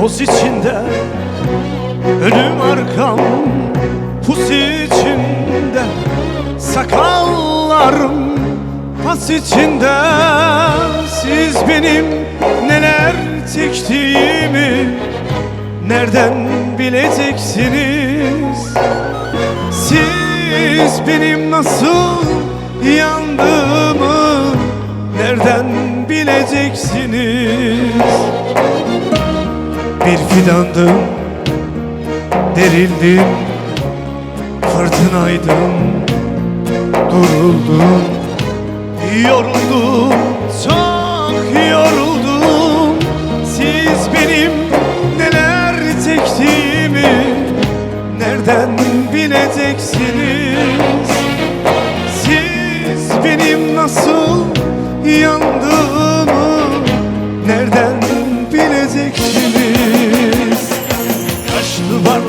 Toz içinde Önüm arkam Pusi içinde Sakallarım Pas içinde. Siz benim neler çektiğimi Nereden bileceksiniz? Siz benim nasıl yandığımı Nereden bileceksiniz? Bir fidandım. Derildim Fırtınaydım. Duruldum Yoruldum Çok yoruldum. Siz benim neler çektiğimi Nereden bileceksiniz? Siz benim nasıl yandığımı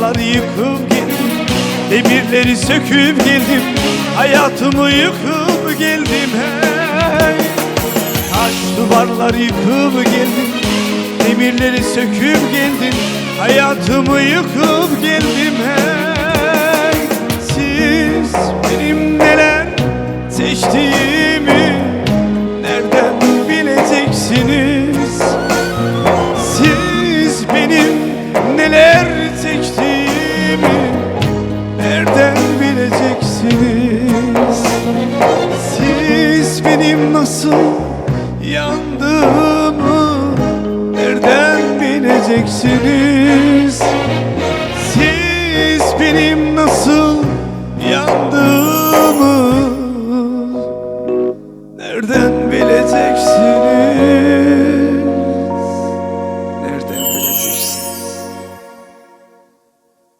duvarlar yıkıp geldim Demirleri söküp geldim. Hayatımı yıkıp geldim hey. Taş duvarlar yıkıp geldim Demirleri söküp geldim. Hayatımı yıkıp geldim hey. Siz benim neler seçtiğimi Nereden bileceksiniz? Siz benim neler çektiğimi nasıl yandığımı nereden bileceksiniz?